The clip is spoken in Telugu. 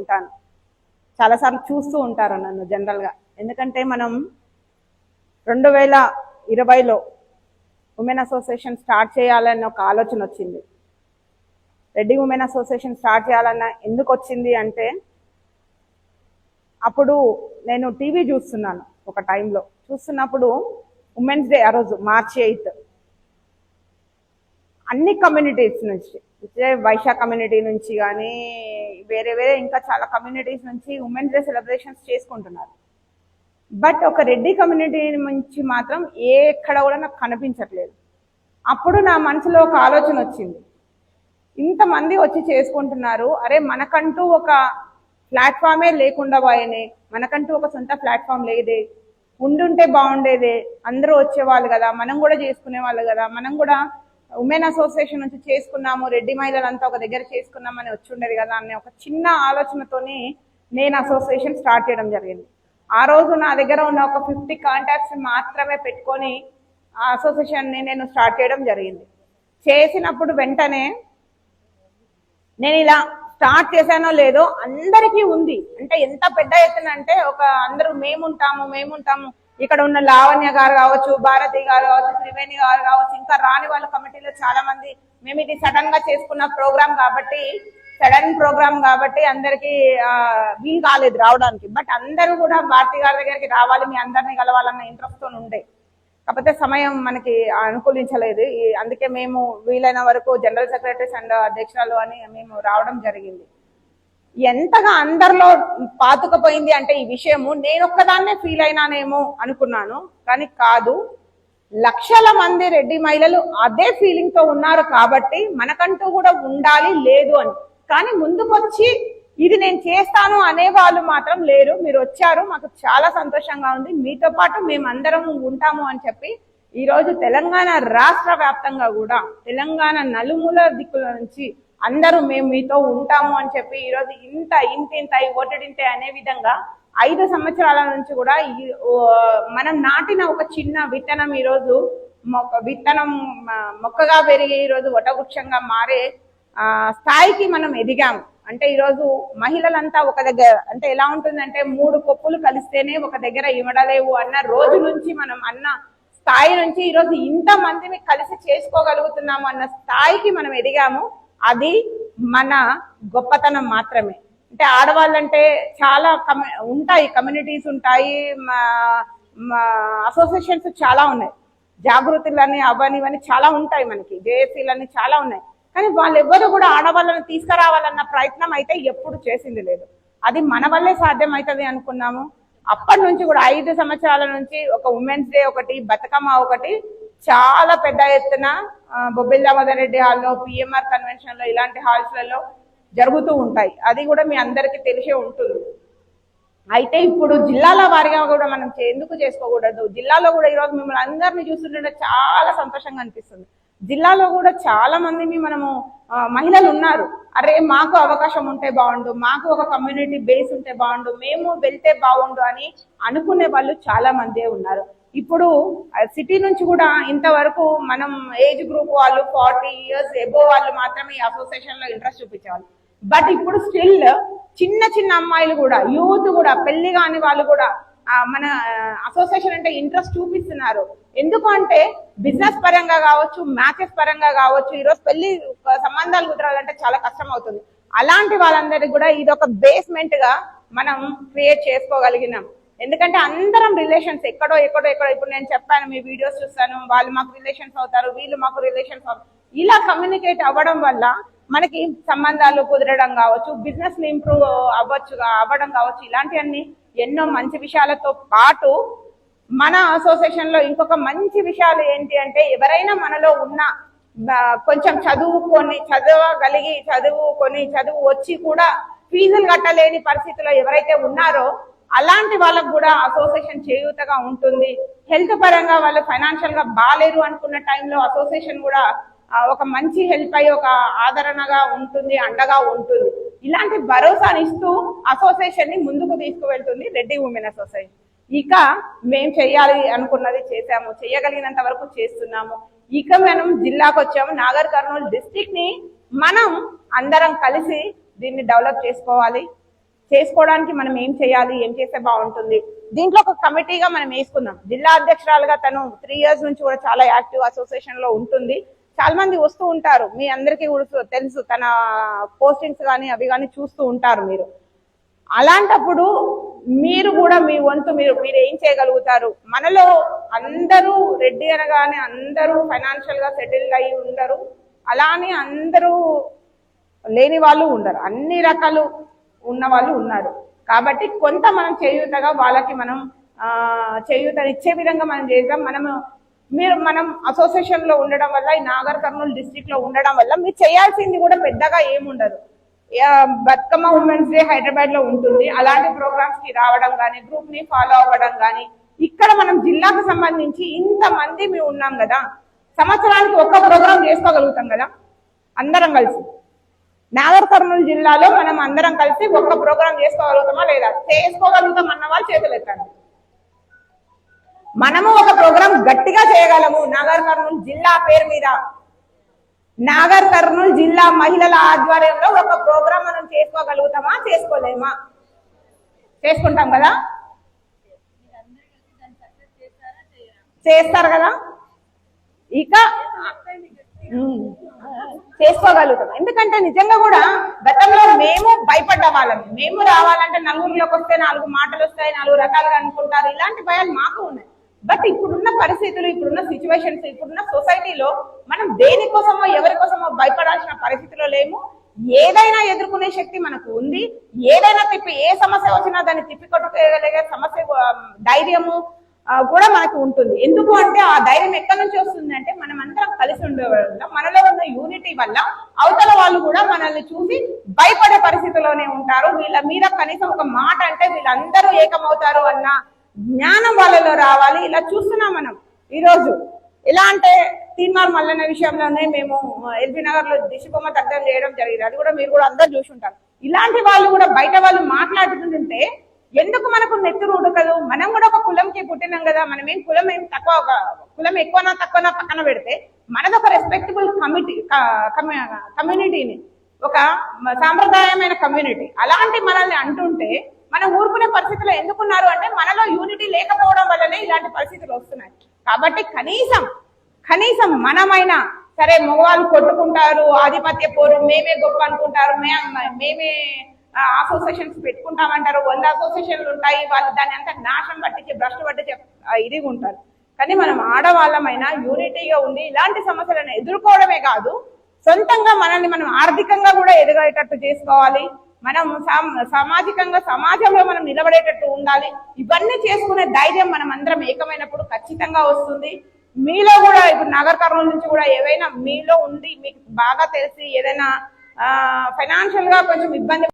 ఉంటాను. చాలాసార్లు చూస్తూ ఉంటారు నన్ను జనరల్గా. ఎందుకంటే మనం రెండు వేల ఇరవైలో ఉమెన్ అసోసియేషన్ స్టార్ట్ చేయాలన్న ఒక ఆలోచన వచ్చింది. రెడ్డి ఉమెన్ అసోసియేషన్ స్టార్ట్ చేయాలన్న ఎందుకు వచ్చింది అంటే అప్పుడు నేను టీవీ చూస్తున్నాను ఒక టైంలో. చూస్తున్నప్పుడు ఉమెన్స్ డే ఆ రోజు మార్చి ఎయిత్. అన్ని కమ్యూనిటీస్ నుంచి అంటే వైశా కమ్యూనిటీ నుంచి కానీ వేరే వేరే ఇంకా చాలా కమ్యూనిటీస్ నుంచి ఉమెన్స్ డే సెలబ్రేషన్స్ చేసుకుంటున్నారు. బట్ ఒక రెడ్డి కమ్యూనిటీ నుంచి మాత్రం ఏ ఎక్కడ కూడా నాకు కనిపించట్లేదు. అప్పుడు నా మనసులో ఒక ఆలోచన వచ్చింది. ఇంతమంది వచ్చి చేసుకుంటున్నారు అరే మనకంటూ ఒక ప్లాట్ఫామే లేకుండా పోయనే మనకంటూ ఒక సొంత ప్లాట్ఫామ్ లేదే ఉండుంటే బాగుండేదే అందరూ వచ్చేవాళ్ళు కదా మనం కూడా చేసుకునే వాళ్ళు కదా మనం కూడా ఉమెన్ అసోసియేషన్ నుంచి చేసుకున్నాము రెడ్డి మహిళలంతా ఒక దగ్గర చేసుకున్నామని వచ్చి ఉండేది కదా అనే ఒక చిన్న ఆలోచనతోని నేను అసోసియేషన్ స్టార్ట్ చేయడం జరిగింది. ఆ రోజు నా దగ్గర ఉన్న ఒక ఫిఫ్టీ కాంటాక్ట్స్ మాత్రమే పెట్టుకొని ఆ అసోసియేషన్ని నేను స్టార్ట్ చేయడం జరిగింది. చేసినప్పుడు వెంటనే నేను ఇలా స్టార్ట్ చేశానో లేదో అందరికీ ఉంది. అంటే ఎంత పెద్ద ఎత్తున అంటే ఒక అందరూ మేముంటాము మేముంటాము ఇక్కడ ఉన్న లావణ్య గారు కావచ్చు భారతి గారు కావచ్చు త్రివేణి గారు కావచ్చు ఇంకా రాని వాళ్ళ కమిటీలో చాలా మంది. మేము ఇది సడన్గా చేసుకున్న ప్రోగ్రామ్ కాబట్టి సడన్ ప్రోగ్రామ్ కాబట్టి అందరికి వీలు కాలేదు రావడానికి. బట్ అందరూ కూడా భారతి గారి దగ్గరికి రావాలి మీ అందరినీ కలవాలన్న ఇంట్రెస్ట్తో ఉండే. కాకపోతే సమయం మనకి అనుకూలించలేదు. అందుకే మేము వీలైన వరకు జనరల్ సెక్రటరీస్ అండ్ అధ్యక్షురాలు అని మేము రావడం జరిగింది. ఎంతగా అందరిలో పాతుకపోయింది అంటే ఈ విషయము నేను ఒక్కదాన్నే ఫీల్ అయినానేమో అనుకున్నాను. కానీ కాదు లక్షల మంది రెడ్డి మహిళలు అదే ఫీలింగ్తో ఉన్నారు కాబట్టి మనకంటూ కూడా ఉండాలి లేదు అని. కానీ ముందుకొచ్చి ఇది నేను చేస్తాను అనే వాళ్ళు మాత్రం లేరు. మీరు వచ్చారు మాకు చాలా సంతోషంగా ఉంది. మీతో పాటు మేమందరం ఉంటాము అని చెప్పి ఈరోజు తెలంగాణ రాష్ట్ర వ్యాప్తంగా కూడా తెలంగాణ నలుమూల దిక్కుల నుంచి అందరూ మేము మీతో ఉంటాము అని చెప్పి ఈ రోజు ఇంత ఇంత ఇంత ఈ ఓటడింతే అనే విధంగా ఐదు సంవత్సరాల నుంచి కూడా మనం నాటిన ఒక చిన్న విత్తనం ఈ రోజు మొక్క విత్తనం మొక్కగా పెరిగి ఈ రోజు వటవృక్షంగా మారే ఆ, స్థాయికి మనం ఎదిగాము. అంటే ఈ రోజు మహిళలంతా ఒక దగ్గర అంటే ఎలా ఉంటుందంటే మూడు కొప్పులు కలిస్తేనే ఒక దగ్గర ఇవ్వడలేవు అన్న రోజు నుంచి మనం అన్న స్థాయి నుంచి ఈ రోజు ఇంత మందిని కలిసి చేసుకోగలుగుతున్నాము అన్న స్థాయికి మనం ఎదిగాము. అది మన గొప్పతనం మాత్రమే. అంటే ఆడవాళ్ళంటే చాలా కమ్యూ ఉంటాయి కమ్యూనిటీస్ ఉంటాయి అసోసియేషన్స్ చాలా ఉన్నాయి. జాగృతులని అవని ఇవన్నీ చాలా ఉంటాయి మనకి జేఏసీలని చాలా ఉన్నాయి. కానీ వాళ్ళెవ్వరూ కూడా ఆడవాళ్ళని తీసుకురావాలన్న ప్రయత్నం అయితే ఎప్పుడు చేసింది లేదు. అది మన వల్లే సాధ్యం అవుతుంది అనుకున్నాము. అప్పటి నుంచి కూడా ఐదు సంవత్సరాల నుంచి ఒక ఉమెన్స్ డే ఒకటి బతుకమ్మ ఒకటి చాలా పెద్ద ఎత్తున బొబ్బిల్ దామోదర్ రెడ్డి హాల్లో పిఎంఆర్ కన్వెన్షన్లో ఇలాంటి హాల్స్లలో జరుగుతూ ఉంటాయి. అది కూడా మీ అందరికీ తెలిసే ఉంటుంది. అయితే ఇప్పుడు జిల్లాల వారిగా కూడా మనం ఎందుకు చేసుకోకూడదు? జిల్లాలో కూడా ఈరోజు మిమ్మల్ని అందరినీ చూస్తుంటే చాలా సంతోషంగా అనిపిస్తుంది. జిల్లాలో కూడా చాలా మందిని మనము మహిళలు ఉన్నారు. అరే మాకు అవకాశం ఉంటే బాగుండు మాకు ఒక కమ్యూనిటీ బేస్ ఉంటే బాగుండు మేము వెళ్తే బాగుండు అని అనుకునే వాళ్ళు చాలా మందే ఉన్నారు. ఇప్పుడు సిటీ నుంచి కూడా ఇంతవరకు మనం ఏజ్ గ్రూప్ వాళ్ళు ఫార్టీ ఇయర్స్ ఎబో వాళ్ళు మాత్రమే ఈ అసోసియేషన్లో ఇంట్రెస్ట్ చూపించేవాళ్ళు. బట్ ఇప్పుడు స్టిల్ చిన్న చిన్న అమ్మాయిలు కూడా యూత్ కూడా పెళ్ళి కాని వాళ్ళు కూడా మన అసోసియేషన్ అంటే ఇంట్రెస్ట్ చూపిస్తున్నారు. ఎందుకు అంటే బిజినెస్ పరంగా కావచ్చు మ్యాచెస్ పరంగా కావచ్చు ఈరోజు పెళ్ళి సంబంధాలు కుదరాలంటే చాలా కష్టం అవుతుంది అలాంటి వాళ్ళందరికీ కూడా ఇది ఒక బేస్మెంట్గా మనం క్రియేట్ చేసుకోగలిగినాం. ఎందుకంటే అందరం రిలేషన్స్ ఎక్కడో ఎక్కడో ఎక్కడో. ఇప్పుడు నేను చెప్పాను మీ వీడియోస్ చూస్తాను వాళ్ళు మాకు రిలేషన్స్ అవుతారు వీళ్ళు మాకు రిలేషన్స్ అవుతారు. ఇలా కమ్యూనికేట్ అవ్వడం వల్ల మనకి సంబంధాలు కుదరడం కావచ్చు బిజినెస్ ఇంప్రూవ్ అవ్వచ్చు అవ్వడం కావచ్చు. ఇలాంటివన్నీ ఎన్నో మంచి విషయాలతో పాటు మన అసోసియేషన్లో ఇంకొక మంచి విషయాలు ఏంటి అంటే ఎవరైనా మనలో ఉన్న కొంచెం చదువుకొని చదవగలిగి చదువుకొని చదువు వచ్చి కూడా ఫీజులు కట్టలేని పరిస్థితిలో ఎవరైతే ఉన్నారో అలాంటి వాళ్ళకు కూడా అసోసియేషన్ చేయూతగా ఉంటుంది. హెల్త్ పరంగా వాళ్ళు ఫైనాన్షియల్గా బాగాలేరు అనుకున్న టైంలో అసోసియేషన్ కూడా ఒక మంచి హెల్ప్ అయ్యి ఒక ఆదరణగా ఉంటుంది అండగా ఉంటుంది. ఇలాంటి భరోసాని ఇస్తూ అసోసియేషన్ని ముందుకు తీసుకువెళ్తుంది రెడ్డి ఉమెన్ అసోసియేషన్ ఇక మేం చేయాలి అనుకున్నది చేశాము చేయగలిగినంత వరకు చేస్తున్నాము. ఇక మనం జిల్లాకు వచ్చాము నాగర్ కర్నూలు డిస్టిక్ని మనం అందరం కలిసి దీన్ని డెవలప్ చేసుకోవాలి. చేసుకోవడానికి మనం ఏం చేయాలి? ఏం చేస్తే బాగుంటుంది? దీంట్లో ఒక కమిటీగా మనం వేసుకుందాం. జిల్లా అధ్యక్షురాలుగా తను త్రీ ఇయర్స్ నుంచి కూడా చాలా యాక్టివ్ అసోసియేషన్లో ఉంటుంది. చాలా మంది వస్తూ ఉంటారు. మీ అందరికీ కూడా తెలుసు. తన పోస్టింగ్స్ కానీ అవి కానీ చూస్తూ ఉంటారు మీరు. అలాంటప్పుడు మీరు కూడా మీ వంతు మీరు మీరు ఏం చేయగలుగుతారు? మనలో అందరూ రెడ్డి అనగానే అందరూ ఫైనాన్షియల్గా సెటిల్ అయ్యి ఉండరు. అలానే అందరూ లేని వాళ్ళు ఉండరు. అన్ని రకాలు ఉన్న వాళ్ళు ఉన్నారు. కాబట్టి కొంత మనం చేయూతగా వాళ్ళకి మనం ఆ, చేయూతనిచ్చే విధంగా మనం చేద్దాం. మనము మీరు మనం అసోసియేషన్లో ఉండడం వల్ల ఈ నాగర్ కర్నూలు డిస్టిక్లో ఉండడం వల్ల మీరు చేయాల్సింది కూడా పెద్దగా ఏముండదు. బతుకమ్మ ఉమెన్స్ డే హైదరాబాద్లో ఉంటుంది. అలాంటి ప్రోగ్రామ్స్కి రావడం కానీ గ్రూప్ని ఫాలో అవ్వడం కానీ ఇక్కడ మనం జిల్లాకు సంబంధించి ఇంత మంది మేము ఉన్నాం కదా. సంవత్సరానికి ఒక్క ప్రోగ్రామ్ చేసుకోగలుగుతాం కదా. అందరం కలిసి. నాగర్ కర్నూలు జిల్లాలో మనం అందరం కలిసి ఒక్క ప్రోగ్రామ్ చేసుకోగలుగుతామా లేదా? చేసుకోగలుగుతాం అన్న వాళ్ళు చేతులు ఎత్తండి మనము ఒక ప్రోగ్రామ్ గట్టిగా చేయగలము. నాగర్ కర్నూలు జిల్లా పేరు మీద. నాగర్ కర్నూలు జిల్లా మహిళల ఆధ్వర్యంలో ఒక ప్రోగ్రామ్ మనం చేసుకోగలుగుతామా చేసుకోలేమా? చేసుకుంటాం కదా? చేస్తారు కదా? ఇక చేసుకోగలుగుతాం. ఎందుకంటే నిజంగా కూడా గతంలో మేము భయపడ్డ వాళ్ళం. మేము రావాలంటే నలుగురిలోకి వస్తే నాలుగు మాటలు వస్తాయి నాలుగు రకాలుగా అనుకుంటారు. ఇలాంటి భయాలు మాకు ఉన్నాయి. బట్ ఇప్పుడున్న పరిస్థితులు ఇప్పుడున్న సిచ్యువేషన్స్ ఇప్పుడున్న సొసైటీలో మనం దేనికోసమో ఎవరికోసమో భయపడాల్సిన పరిస్థితిలో లేము. ఏదైనా ఎదుర్కొనే శక్తి మనకు ఉంది. ఏదైనా తిప్పి ఏ సమస్య వచ్చినా దాన్ని తిప్పి కొట్టుకోగలిగే సమస్య ధైర్యము కూడా మనకు ఉంటుంది. ఎందుకు అంటే ఆ ధైర్యం ఎక్కడి నుంచి వస్తుంది అంటే మనం అందరం కలిసి ఉండేవాళ్ళం. మనలో ఉన్న యూనిటీ వల్ల అవతల వాళ్ళు కూడా మనల్ని చూసి భయపడే పరిస్థితిలోనే ఉంటారు. వీళ్ళ మీద కనీసం ఒక మాట అంటే వీళ్ళందరూ ఏకమవుతారు అన్న జ్ఞానం వాళ్ళలో రావాలి. ఇలా చూస్తున్నాం మనం. ఈరోజు ఎలా అంటే తీన్మార్ మల్లన్న విషయంలోనే మేము ఎల్బీ నగర్లో దిశబొమ్మ దగ్ధం చేయడం జరిగింది. అది కూడా మీరు కూడా అందరు చూసి ఉంటారు. ఇలాంటి వాళ్ళు కూడా బయట వాళ్ళు మాట్లాడుతుంటే ఎందుకు మనకు నెత్తురు ఉడకదు? మనం కూడా ఒక కులంకి పుట్టినాం కదా మనం ఏం కులం ఏం తక్కువ కులం ఎక్కువనా తక్కువనా పక్కన పెడితే మనది ఒక రెస్పెక్టబుల్ కమిటీ కమ్యూనిటీని ఒక సాంప్రదాయమైన కమ్యూనిటీ అలాంటి మనల్ని అంటుంటే మనం ఊరుకునే పరిస్థితిలో ఎందుకున్నారు అంటే మనలో యూనిటీ లేకపోవడం వల్లనే ఇలాంటి పరిస్థితులు వస్తున్నాయి. కాబట్టి కనీసం కనీసం మనమైనా సరే మగవాళ్ళు కొట్టుకుంటారు ఆధిపత్య పోరు మేమే గొప్ప అనుకుంటారు మేమే అసోసియేషన్స్ పెట్టుకుంటామంటారు. వంద అసోసియేషన్లు ఉంటాయి. వాళ్ళు దాన్ని అంతా నాశనం పట్టించి భ్రష్టు పట్టించి ఇదిగా ఉంటారు. కానీ మనం ఆడవాళ్ళమైనా యూనిటీగా ఉండి ఇలాంటి సమస్యలను ఎదుర్కోవడమే కాదు సొంతంగా మనల్ని మనం ఆర్థికంగా కూడా ఎదగేటట్టు చేసుకోవాలి. మనం సామాజికంగా సమాజంలో మనం నిలబడేటట్టు ఉండాలి. ఇవన్నీ చేసుకునే ధైర్యం మనం అందరం ఏకమైనప్పుడు ఖచ్చితంగా వస్తుంది. మీలో కూడా ఇప్పుడు నగర్ కర్నూలు నుంచి కూడా ఏవైనా మీలో ఉండి మీకు బాగా తెలిసి ఏదైనా ఫైనాన్షియల్గా కొంచెం ఇబ్బంది